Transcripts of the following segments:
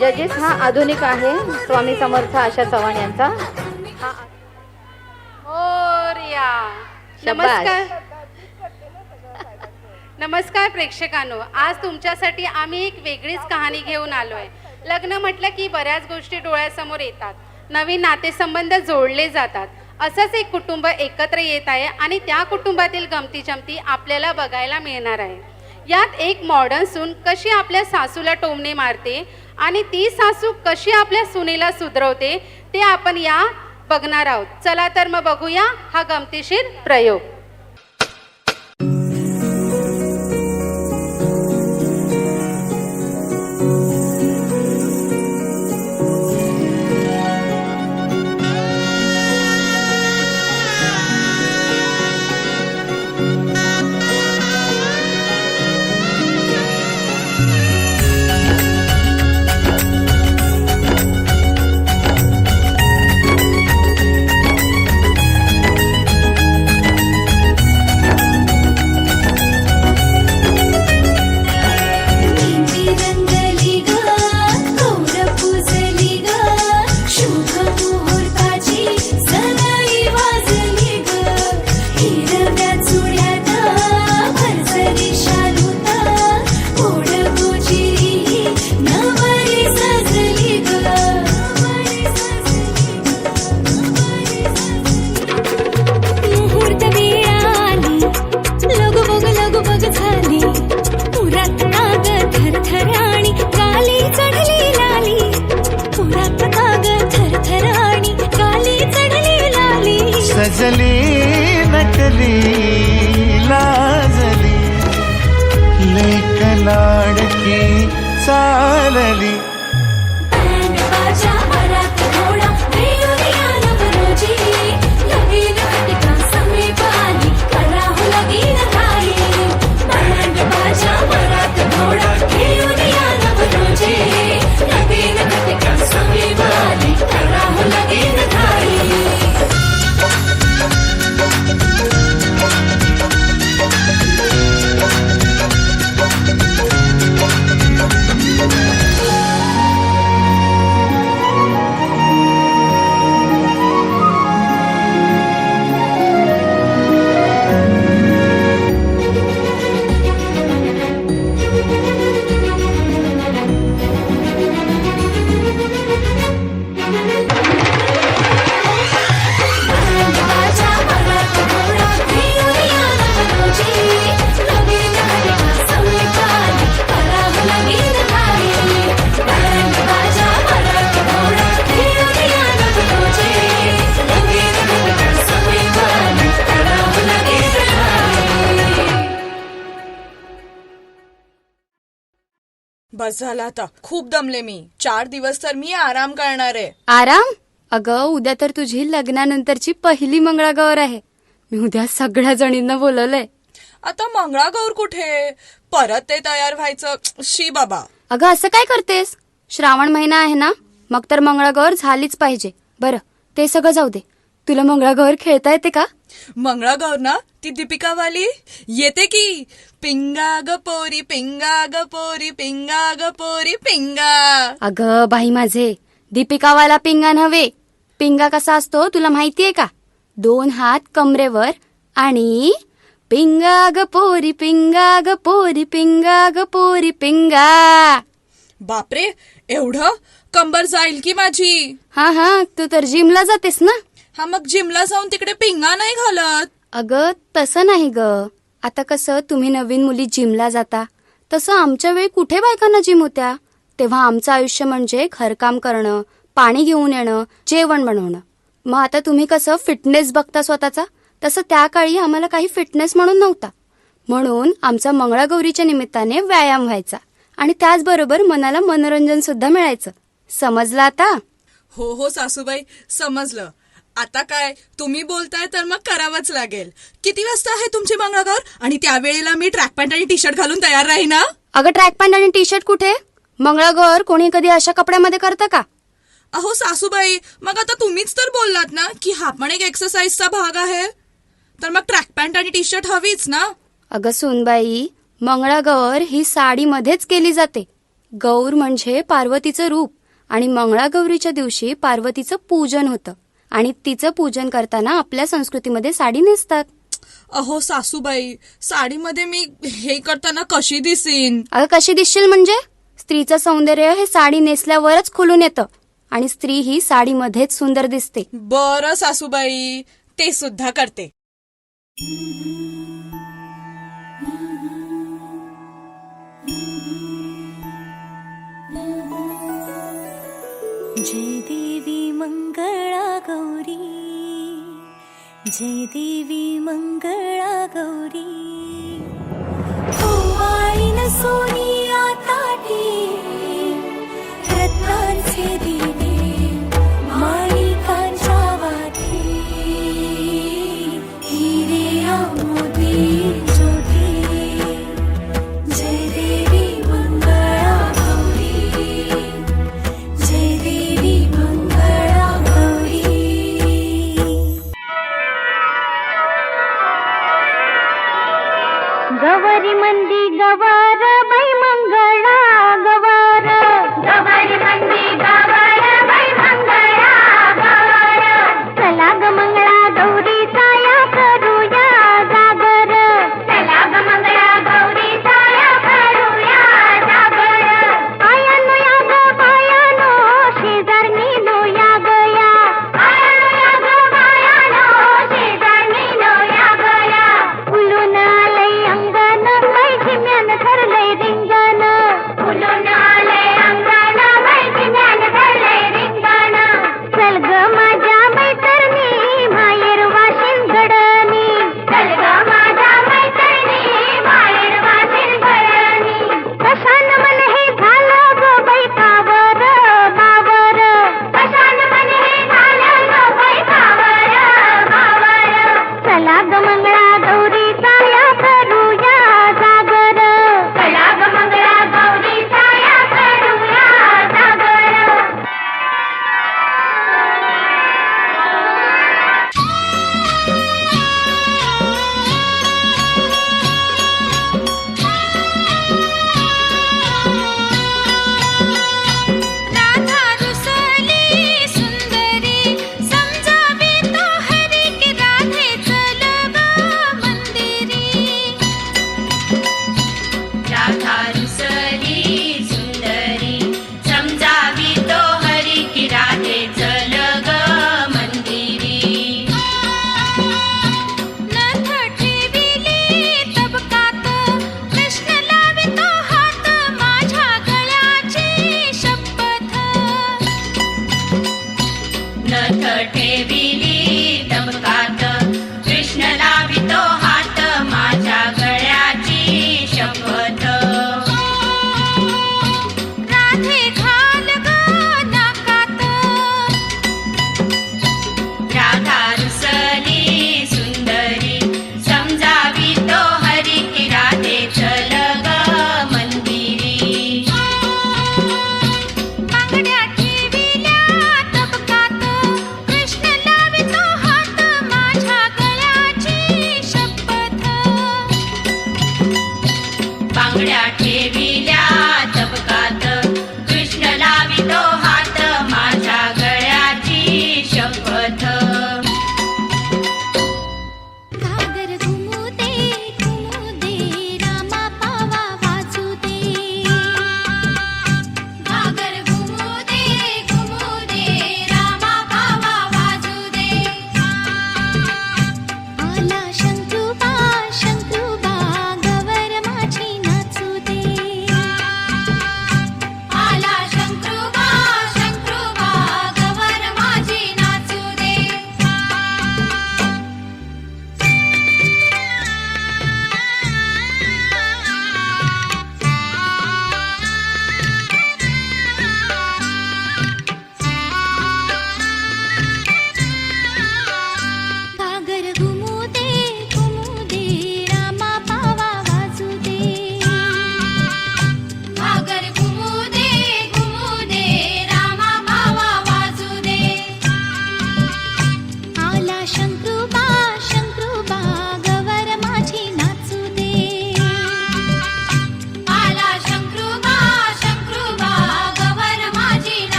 जजेस हा आधुनिक आहे. स्वामी समर्थ आशा चव्हाण यांचा. हा नमस्कार. प्रेक्षकांनो. आज तुमच्यासाठी आम्ही एक वेगळीच कहाणी घेऊन आलोय. लग्न म्हटलं की बऱ्याच गोष्टी डोळ्यासमोर येतात. नवीन नातेसंबंध जोडले जातात. असंच एक कुटुंब एकत्र येत आहे आणि त्या कुटुंबातील गमती जमती आपल्याला बघायला मिळणार आहे. यात एक मॉडर्न सून कशी आपल्या सासूला टोमणे मारते आणि ती सासू कशी आपल्या सुनेला सुधरवते ते आपण या बघणार आहोत. चला तर मग बघूया हा गमतीशीर प्रयोग. बस झालं आता. खूप दमले मी. चार दिवस तर मी आराम करणार आहे. आराम? अगं उद्या तर तुझी लग्नानंतरची पहिली मंगळागौर आहे. मी उद्या सगळ्या जणींना बोलवलंय. आता मंगळागौर कुठे? परत ते तयार व्हायचं. शी बाबा. अगं असं काय करतेस? श्रावण महिना आहे ना? मग तर मंगळागौर झालीच पाहिजे. बरं ते सगळं जाऊ दे. तुला मंगळागौर खेळता येते का? मंगळागौर ना? ती दीपिका वाली येते की? पिंगा ग पोरी पिंगा ग पोरी पिंगा ग पोरी पिंगा! अगं बाई माझे दीपिकावाला पिंगा नव्हे. पिंगा कसा असतो तुला माहितीये का? दोन हात कमरेवर आणि पिंगा ग पोरी पिंगा ग पोरी पिंगा ग पोरी पिंगा! बापरे एवढं कंबर जाईल की माझी? हा हा तू तर जिमला जातेस ना? हा मग जिमला जाऊन तिकडे पिंगा नाही घालत? अगं तसं नाही ग. आता कसं तुम्ही नवीन मुली जिमला जाता. तसं आमच्या वेळी कुठे बायकांना जिम होत्या? तेव्हा आमचं आयुष्य म्हणजे घरकाम करणं पाणी घेऊन येणं जेवण बनवणं. मग आता तुम्ही कसं फिटनेस बघता स्वतःचा? तसं त्या काळी आम्हाला काही फिटनेस म्हणून नव्हता. म्हणून आमचा मंगळागौरीच्या निमित्ताने व्यायाम व्हायचा. आणि त्याचबरोबर मनाला मनोरंजन सुद्धा मिळायचं. समजलं आता? हो हो सासूबाई समजलं. आता काय? तुम्ही बोलताय तर मग करावंच लागेल. किती वाजता आहे तुमची मंगळागौर? आणि त्यावेळेला मी ट्रॅक पॅन्ट आणि टी शर्ट घालून तयार राही ना अगं ट्रॅक पॅन्ट आणि टी शर्ट कुठे? मंगळागौर कोणी कधी अशा कपड्यामध्ये करतं का? अहो सासूबाई मग आता तुम्हीच तर बोललात ना की हा पण एक एक्सरसाइजचा भाग आहे. तर मग ट्रॅक पॅन्ट आणि टी शर्ट हवीच ना? अगं सोनबाई मंगळागौर ही साडीमध्येच केली जाते. गौर म्हणजे पार्वतीचं रूप आणि मंगळागौरीच्या दिवशी पार्वतीचं पूजन होतं. आणि तिचं पूजन करताना आपल्या संस्कृतीमध्ये साडी नेसतात. अहो सासूबाई साडीमध्ये मी हे करताना कशी दिसेन? अगं कशी दिसशील म्हणजे? स्त्रीचं सौंदर्य हे साडी नेसल्यावरच खुलून येतं. आणि स्त्री ही साडीमध्येच सुंदर दिसते. बर सासूबाई ते सुद्धा करते. जे देवी मंगळा गौरी जय देवी मंगळा गौरी. गवारी मंदी गवार बाई मंगळा गवार. गवारी मंदी गवार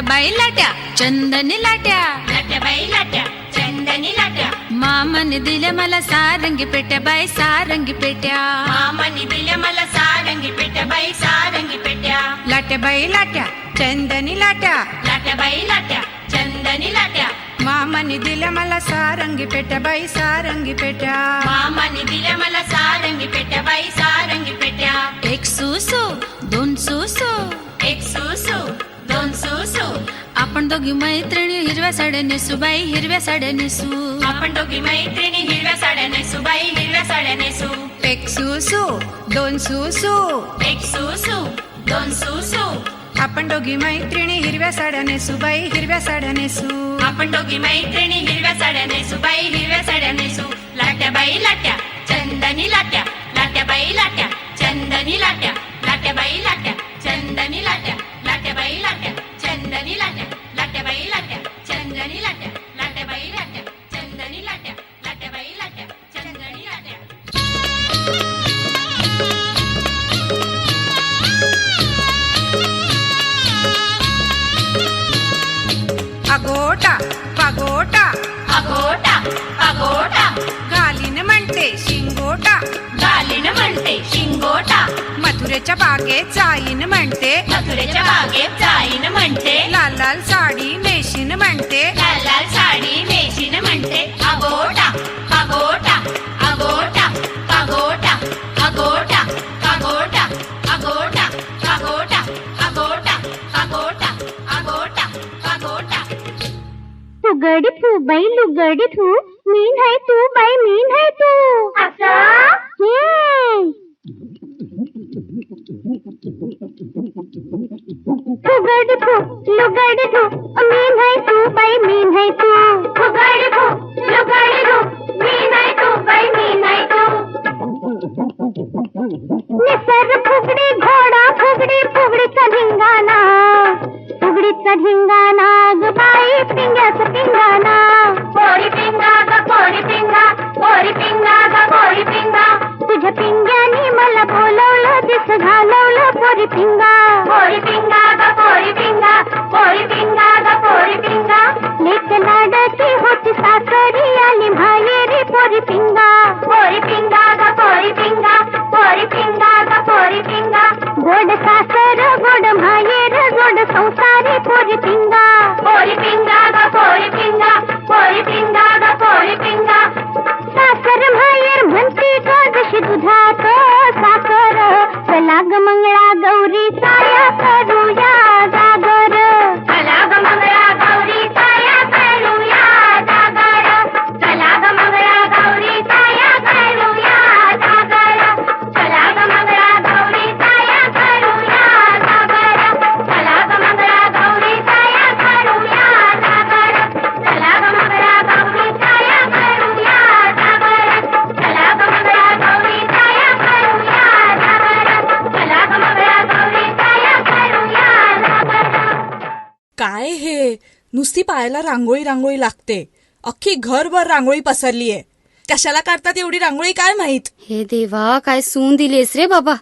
బై లట చందని లట. లటబాయి లట చందని లట. మామని దిలమల సారంగి పెట్టబాయ్ సారంగి పెట్టా. మామని దిలమల సారంగి పెట్టబాయ్ సారంగి పెట్టా. బై లట చందని లట. బై లట చందని లట. మామని దిలమల సారంగి పెట్టబాయ్ సారంగి పెట్టా. మామని దిలమల సారంగి పెట్టబాయ్ दोघी मैत्रिणी हिरव्या साड्या नेसू बाई हिरव्या साड्या नेसू आपण दोघी मैत्रिणी हिरव्या साड्या नेसू बाई हिरव्या साड्या नेसू एक सुसू दोन सुसू एक सुसू दोन सुसू आपण दोघी मैत्रिणी हिरव्या साड्या नेसू बाई हिरव्या साड्या नेसू आपण दोघी मैत्रिणी हिरव्या साड्या नेसू बाई हिरव्या साड्या नेसू लाट्या बाई लाट्या चंदनी लाट्या लाट्या बाई लाट्या मथुरेच्या बागेत जाईन म्हणते मथुरेच्या बागेत जाईन म्हणते लाल लाल साडी नेशीन म्हणते लाल लाल साडी नेशीन म्हणते अगोटा अगोटा अगोटा अगोटा अगोटा अगोटा अगोटा अगोटा अगोटा अगोटा अगोटा अगोटा फुगडी फू बाई लुगडी थू मीन है तू बाई मीन है तू हम्म. फुगडी फू मीन है तू बाई मीन है तू मीन है तू बाई मीन है तू निसर फुगडी घोडा फुगडी फुगडीचा धिंगाणा. फुगडीचा धिंगाणा. घालवलं पोरी पिंगा काय हे? नुसती पायाला रांगोळी रांगोळी लागते. अख्खी घरभर रांगोळी पसरलीये. कशाला काढतात एवढी रांगोळी काय माहीत? हे देवा काय सून दिलीस रे बाबा.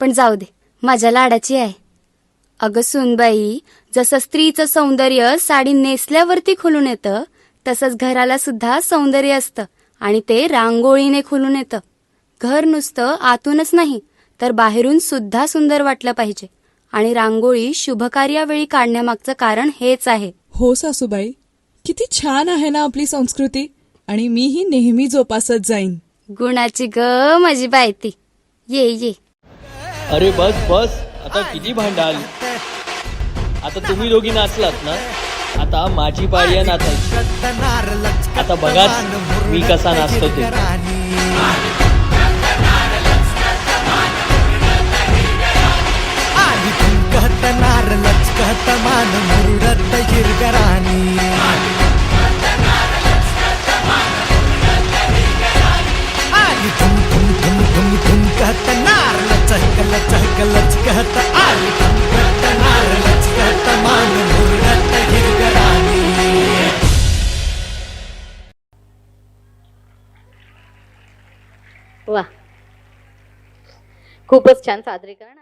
पण जाऊ दे माझ्या लाडाची आहे. अगं सूनबाई जसं स्त्रीचं सौंदर्य साडी नेसल्यावरती खुलून येतं तसंच घराला सुद्धा सौंदर्य असतं आणि ते रांगोळीने खुलून येतं. घर नुसतं आतूनच नाही तर बाहेरून सुद्धा सुंदर वाटलं पाहिजे. आणि रांगोळी शुभकार्यावेळी काढण्यामागचं कारण हेच आहे. हो सासूबाई किती छान आहे ना आपली संस्कृती आणि मीही नेहमी जोपासत जाईन. गुणाची ग माझी बायती. ये ये. अरे बस बस. आता किती भांडाल? आता तुम्ही दोघी नाचलात ना? आता माझी पाळी आहे नाचायची. आता बघाच मी कसा नाचतो ते. नार लचकत मान मुरडत हिरगराणी आली धुम धुम नार लचक लचक लचकत आली नार लचकत मान मुरडत हिरगराणी वा. खूपच छान सादरीकरण